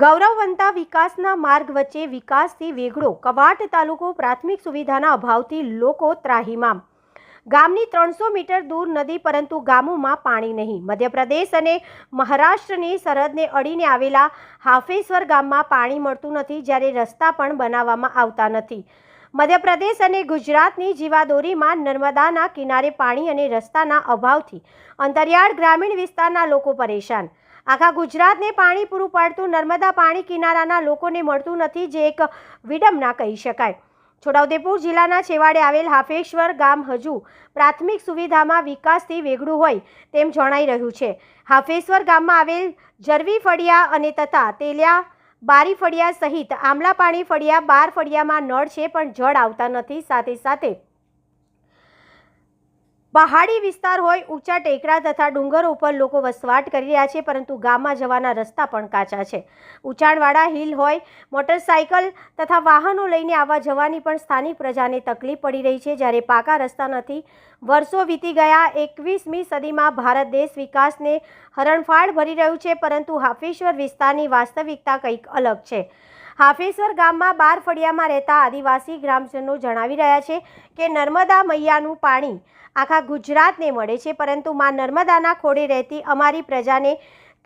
ગૌરવવંતા વિકાસના માર્ગ વચ્ચે વિકાસથી વેગળો કવાટ તાલુકો પ્રાથમિક સુવિધાના અભાવથી લોકો ત્રાહિમામ. ગામની ત્રણસો મીટર દૂર નદી પરંતુ ગામોમાં પાણી નહીં. મધ્યપ્રદેશ અને મહારાષ્ટ્રની સરહદને અડીને આવેલા હાફેશ્વર ગામમાં પાણી મળતું નથી, જ્યારે રસ્તા પણ બનાવવામાં આવતા નથી. મધ્યપ્રદેશ અને ગુજરાતની જીવાદોરીમાં નર્મદાના કિનારે પાણી અને રસ્તાના અભાવથી અંતરિયાળ ગ્રામીણ વિસ્તારના લોકો પરેશાન. આખા ગુજરાતને પાણી પૂરું પાડતું નર્મદા પાણી કિનારાના લોકોને મળતું નથી જે એક વિડંબના કહી શકાય. છોટાઉદેપુર જિલ્લાના છેવાડે આવેલ હાફેશ્વર ગામ હજુ પ્રાથમિક સુવિધામાં વિકાસથી વેગળું હોય તેમ જણાઈ રહ્યું છે. હાફેશ્વર ગામમાં આવેલ જરવી ફળિયા અને તથા તેલિયા, બારી ફળિયા સહિત આમલા પાણી ફળિયા બાર ફળિયામાં નળ છે પણ જળ આવતા નથી. સાથે સાથે પહાડી વિસ્તાર હોય, ઊંચા ટેકરા તથા ડુંગરો ઉપર લોકો વસવાટ કરી રહ્યા છે, પરંતુ ગામમાં જવાના રસ્તા પણ કાચા છે. ઊંચાણવાળા હિલ હોય, મોટરસાયકલ તથા વાહનો લઈને આવવા જવાની પણ સ્થાનિક પ્રજાને તકલીફ પડી રહી છે. જ્યારે પાકા રસ્તા નથી વર્ષો વીતી ગયા, એકવીસમી સદીમાં ભારત દેશ વિકાસને હરણફાળ ભરી રહ્યું છે, પરંતુ હાફેશ્વર વિસ્તારની વાસ્તવિકતા કંઈક અલગ છે. હાફેશ્વર ગામમાં બાર ફળિયામાં રહેતા આદિવાસી ગ્રામજનો જણાવી રહ્યા છે કે નર્મદા મૈયાનું પાણી આખા ગુજરાતને મળે છે, પરંતુ માં નર્મદાના ખોડે રહેતી અમારી પ્રજાને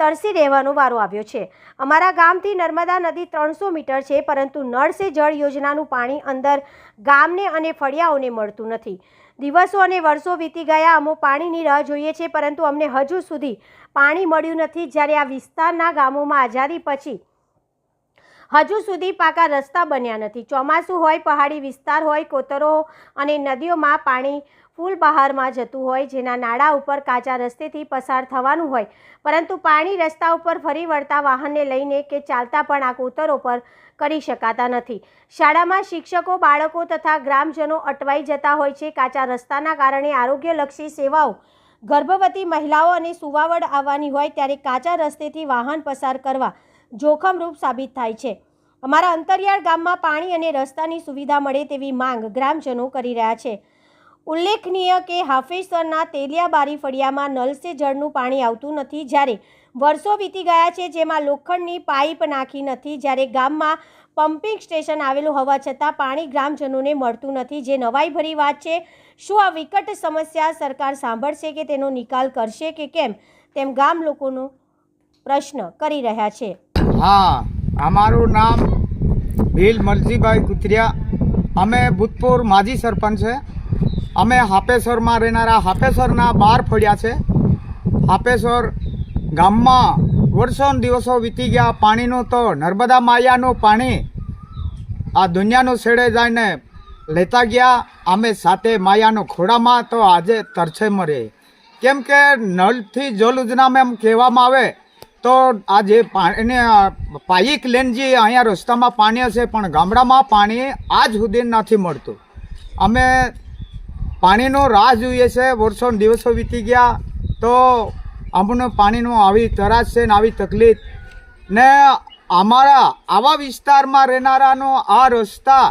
તરસી રહેવાનો વારો આવ્યો છે. અમારા ગામથી નર્મદા નદી ત્રણસો મીટર છે, પરંતુ નળ સે જળ યોજનાનું પાણી અંદર ગામને અને ફળિયાઓને મળતું નથી. દિવસો અને વર્ષો વીતી ગયા, અમો પાણીની રાહ જોઈએ છે, પરંતુ અમને હજુ સુધી પાણી મળ્યું નથી, જ્યારે આ વિસ્તારના ગામોમાં આઝાદી પછી હજુ સુધી પાકા રસ્તા બન્યા નથી. ચોમાસું હોય, પહાડી વિસ્તાર હોય, કોતરો અને નદીઓમાં પાણી ફૂલ બહારમાં જતું હોય, જેના નાળા ઉપર કાચા રસ્તેથી પસાર થવાનું હોય. પરંતુ પાણી રસ્તા ઉપર ફરી વળતા વાહનને લઈને કે ચાલતા પણ આ કોતરો પર કરી શકાતા નથી. શાળામાં શિક્ષકો, બાળકો તથા ગ્રામજનો અટવાઈ જતા હોય છે. કાચા રસ્તાના કારણે આરોગ્યલક્ષી સેવાઓ ગર્ભવતી મહિલાઓ અને સુવાવડ આવવાની હોય, ત્યારે કાચા રસ્તેથી વાહન પસાર કરવા જોખમરૂપ સાબિત થાય છે. અમારા અંતરિયાળ ગામમાં પાણી અને રસ્તાની સુવિધા મળે તેવી માંગ ગ્રામજનો કરી રહ્યા છે. ઉલ્લેખનીય કે હાફેશ્વરના તેલિયાબારી ફળિયામાં નલ સે જળનું પાણી આવતું નથી જ્યારે વર્ષો વીતી ગયા છે જેમાં લોખંડની પાઇપ નાખી નથી જ્યારે ગામમાં પમ્પિંગ સ્ટેશન આવેલું હોવા છતાં પાણી ગ્રામજનોને મળતું નથી. જે નવાઈભરી વાત છે, શું આ વિકટ સમસ્યા સરકાર સાંભળશે કે તેનો નિકાલ કરશે કે કેમ? તેમ ગામ લોકોનો પ્રશ્ન કરી રહ્યા છે. હા, અમારું નામ ભીલ મરજીભાઈ કુતરિયા. અમે ભૂતપૂર્વ માજી સરપંચ છે. અમે હાપેશ્વરમાં રહેનારા હાપેશ્વરના બાર ફળ્યા છે. હાપેશ્વર ગામમાં વર્ષો દિવસો વીતી ગયા. પાણીનું તો નર્મદા માયાનું પાણી આ દુનિયાનું છેડે જઈને લેતા ગયા. અમે સાથે માયાનો ખોડામાં તો આજે તરછે મરે. કેમ કે નળથી જલ યોજનામાં એમ કહેવામાં આવે તો આ જે પાણીને પાઈક લેન જે અહીંયા રસ્તામાં પાણી હશે, પણ ગામડામાં પાણી આજ સુધી નથી મળતું. અમે પાણીનો રાહ જોઈએ છે, વર્ષો દિવસો વીતી ગયા, તો અમને પાણીનો આવી તરાશ છે ને આવી તકલીફ. ને અમારા આવા વિસ્તારમાં રહેનારાનો આ રસ્તા,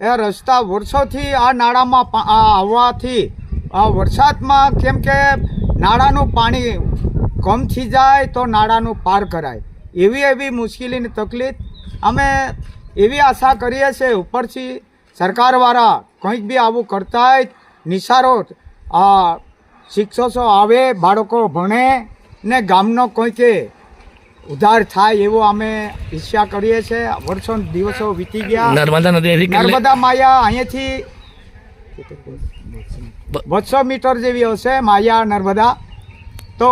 એ રસ્તા વર્ષોથી આ નાળામાં આવવાથી, આ વરસાદમાં કેમ કે નાળાનું પાણી કમ થઈ જાય તો નાળાનું પાર કરાય. એવી એવી મુશ્કેલીની તકલીફ અમે એવી આશા કરીએ છીએ ઉપરથી સરકારવાળા કંઈક બી આવું કરતા નિશારો શિક્ષકો આવે બાળકો ભણે ને ગામનો કોઈકે ઉધાર થાય એવો અમે ઈચ્છા કરીએ છીએ. વર્ષો દિવસો વીતી ગયા. નર્મદા નદી નર્મદા માયા અહીંયાથી બસો મીટર જેવી હશે માયા નર્મદા. તો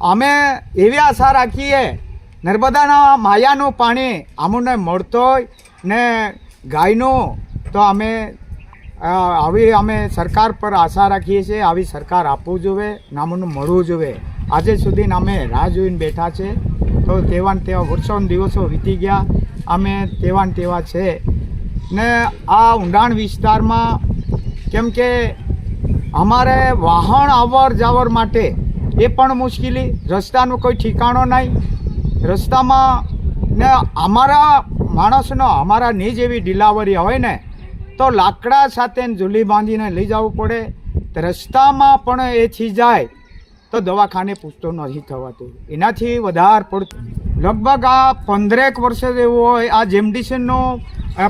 અમે એવી આશા રાખીએ, નર્મદાના માયાનું પાણી અમને મળતો હોય ને ગાયનું, તો અમે આવી અમે સરકાર પર આશા રાખીએ છીએ, આવી સરકાર આપવું જોઈએ, ને અમને મળવું જોઈએ. આજે સુધી અમે રાહ જોઈને બેઠા છે. તો તેવા તેવા વર્ષો દિવસો વીતી ગયા. અમે તેવા તેવા છે. ને આ ઊંડાણ વિસ્તારમાં, કેમ કે અમારે વાહન અવર જાવર માટે એ પણ મુશ્કેલી. રસ્તાનું કોઈ ઠેકાણો નહીં. રસ્તામાં ને અમારા માણસનો અમારા ની જેવી ડિલાવરી હોય ને, તો લાકડા સાથે ઝૂલી બાંધીને લઈ જવું પડે. રસ્તામાં પણ એ જાય, તો દવાખાને પૂછતો નથી થવાતું. એનાથી વધારે પડતું. લગભગ આ પંદરેક વર્ષે જેવું હોય, આ જેમડીસીનો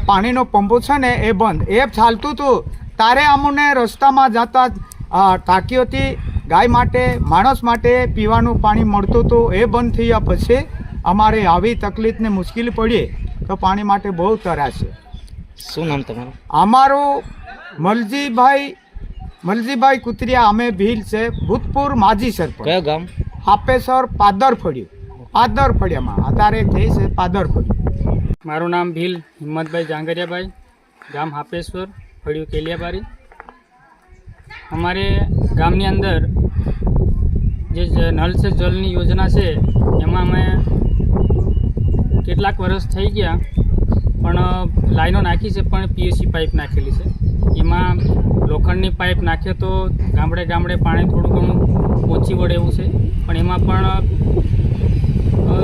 પાણીનો પંપો છે ને, એ બંધ. એ ચાલતું હતું તારે અમને રસ્તામાં જતા ટાંકી હતી ગાય માટે માણસ માટે પીવાનું પાણી મળતું હતું એ બંધ થયા પછી અમારે આવી તકલીફને મુશ્કેલી પડીએ તો પાણી માટે બહુ તરાશે છે. શું નામ તમારું? અમારું મલજીભાઈ મલજીભાઈ કુતરિયા અમે ભીલ છે ભૂતપૂર્વ માજી સરપંચ. કયો ગામ? હાપેસર પાદર ફળ્યું પાદર ફળિયામાં અત્યારે થઈ છે પાદર ફળ્યું મારું નામ ભીલ હિંમતભાઈ જાંગરિયાભાઈ. ગામ હાપેશ્વર ફળિયું કેલિયાબારી. અમારે ગામની અંદર જે નળ સે જલની યોજના છે, એમાં અમે કેટલાક વર્ષ થઈ ગયા, પણ લાઈનો નાખી છે, પણ પીએસસી પાઇપ નાખેલી છે. એમાં લોખંડની પાઇપ નાખીએ તો ગામડે ગામડે પાણી થોડું ઘણું ઓછી વળે એવું છે. પણ એમાં પણ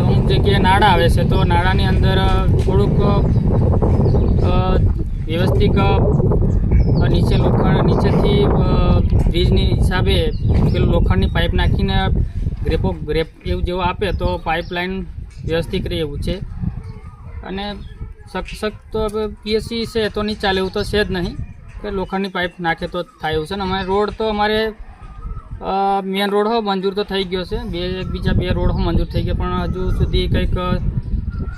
અમુક જગ્યાએ નાળા આવે છે, તો નાળાની અંદર થોડુંક વ્યવસ્થિત નીચે લોખંડ, નીચેથી બ્રિજની હિસાબે પેલું લોખંડની પાઇપ નાખીને ગ્રેપો, ગ્રેપ એવું જેવું આપે તો પાઇપલાઇન વ્યવસ્થિત રહે એવું છે. અને સખ્ત તો હવે પીએસસી છે તો નહીં ચાલે એવું તો છે જ નહીં. કે લોખંડની પાઇપ નાખે તો થાય એવું છે. ને અમારે રોડ તો અમારે મેન રોડ હો, મંજૂર તો થઈ ગયો છે. બે એકબીજા બે રોડ હો, મંજૂર થઈ ગયા. પણ હજુ સુધી કંઈક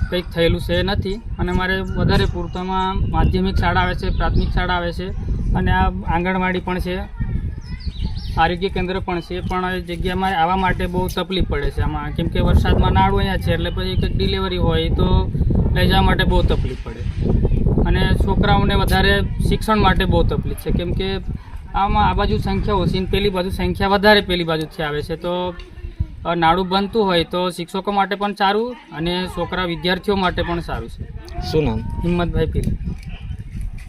કંઈક થયેલું છે નથી. અને મારે વધારે પૂરતામાં માધ્યમિક શાળા આવે છે, પ્રાથમિક શાળા આવે છે અને આ આંગણવાડી પણ છે. આરોગ્ય કેન્દ્ર પણ છે, પણ જગ્યામાં આવવા માટે બહુ તકલીફ પડે છે. આમાં કેમ કે વરસાદમાં નાળું અહીંયા છે, એટલે પછી કંઈક ડિલિવરી હોય તો લઈ જવા માટે બહુ તકલીફ પડે. અને છોકરાઓને વધારે શિક્ષણ માટે બહુ તકલીફ છે. કેમ કે આમાં આ બાજુ સંખ્યા ઓછી પેલી બાજુ સંખ્યા વધારે પેલી બાજુથી આવે છે. તો અ, નાળું બનતું હોય તો શિક્ષકો માટે પણ સારું અને છોકરા વિદ્યાર્થીઓ માટે પણ સારું છે. શું નામ? હિંમતભાઈ પીલ.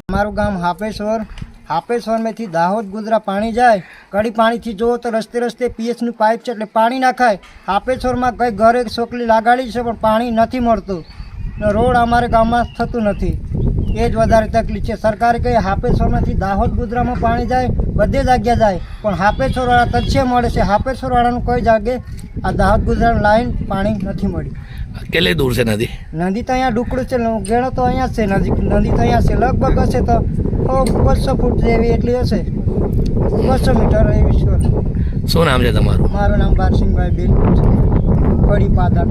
અમારું ગામ હાપેશ્વર. હાપેશ્વરમાંથી દાહોદ ગુજરા પાણી જાય. કડી પાણીથી જુઓ તો રસ્તે રસ્તે પીએચનું પાઇપ છે એટલે પાણી નાખાય. હાપેશ્વરમાં કંઈ ઘરે છોકલી લાગાડી છે પણ પાણી નથી મળતું. રોડ અમારે ગામમાં થતું નથી. એ જ વધારે તકલીફ છે. સરકારે કહે હાપેશ્વરમાંથી દાહોદ ગુજરામાં પાણી જાય બધે જગ્યા જાય. પણ હાપેશ્વરવાળા તથ્ય મળે છે. હાપેશ્વરવાળાનું કોઈ જાગે આ દાહોદ ગુજરાત લાઈન પાણી નથી મળી કેટલી દૂર છે નદી? નદી તો અહીંયા ડુકડું છે ઘેડો તો અહીંયા છે નજીક નદી તો અહીંયા છે. લગભગ હશે તો બસો ફૂટ જેવી એટલી હશે. બસો મીટર એવી છે. શું નામ છે તમારું? મારું નામ બારસિંહભાઈ બેલ કડી પાદર.